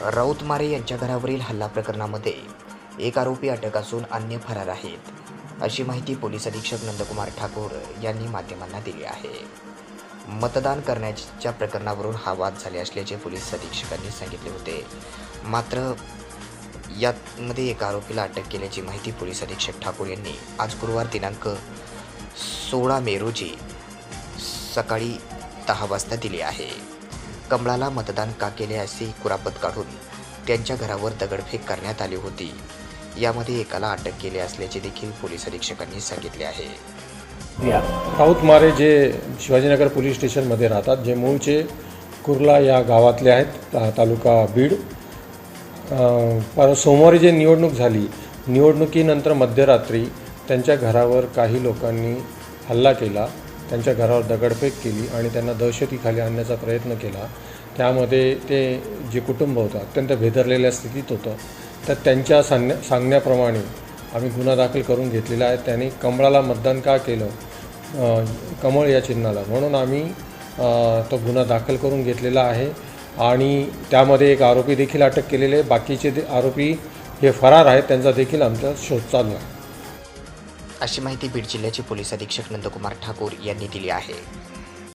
राऊतमारे यांच्या घरावरील हल्ला प्रकरणामध्ये एक आरोपी अटक असून अन्य फरार आहेत. अशी माहिती पोलीस अधीक्षक नंदकुमार ठाकूर यांनी माध्यमांना दिली आहे. मतदान करण्याच्या प्रकरणावरून हा वाद झाले असल्याचे पोलीस अधीक्षकांनी सांगितले होते. मात्र यामध्ये एका आरोपीला अटक केल्याची माहिती पोलीस अधीक्षक ठाकूर यांनी आज गुरुवार दिनांक सोळा मे रोजी सकाळी दहा वाजता दिली आहे. कमळाला मतदान का केले असे कुरापत काढून त्यांच्या घरावर दगडफेक करण्यात आली होती. यामध्ये एकाला अटक केली असल्याचे देखील पोलीस अधीक्षकांनी सांगितले आहे. राऊत मारे जे शिवाजीनगर पोलीस स्टेशनमध्ये राहतात जे मूळचे कुर्ला या गावातले आहेत ता तालुका बीड. पर सोमवारी जे निवडणूक झाली निवडणुकीनंतर मध्यरात्री त्यांच्या घरावर काही लोकांनी हल्ला केला. त्यांच्या घरावर दगडफेक केली आणि त्यांना दहशतीखाली आणण्याचा प्रयत्न केला. त्यामध्ये ते जे कुटुंब होतं अत्यंत भेदरलेल्या स्थितीत होतं. तर त्यांच्या सांगण्या सांगण्याप्रमाणे आम्ही गुन्हा दाखल करून घेतलेला आहे. त्यांनी कमळाला मतदान का केलं? कमळ या चिन्हाला. म्हणून आम्ही तो गुन्हा दाखल करून घेतलेला आहे. आणि त्यामध्ये एक आरोपी देखील अटक केलेले बाकीचे दे- आरोपी हे फरार आहेत. त्यांचा देखील आमचा शोध चालू आहे. अशी माहिती बीड जिल्ह्याचे पोलीस अधीक्षक नंदकुमार ठाकूर यांनी दिली आहे.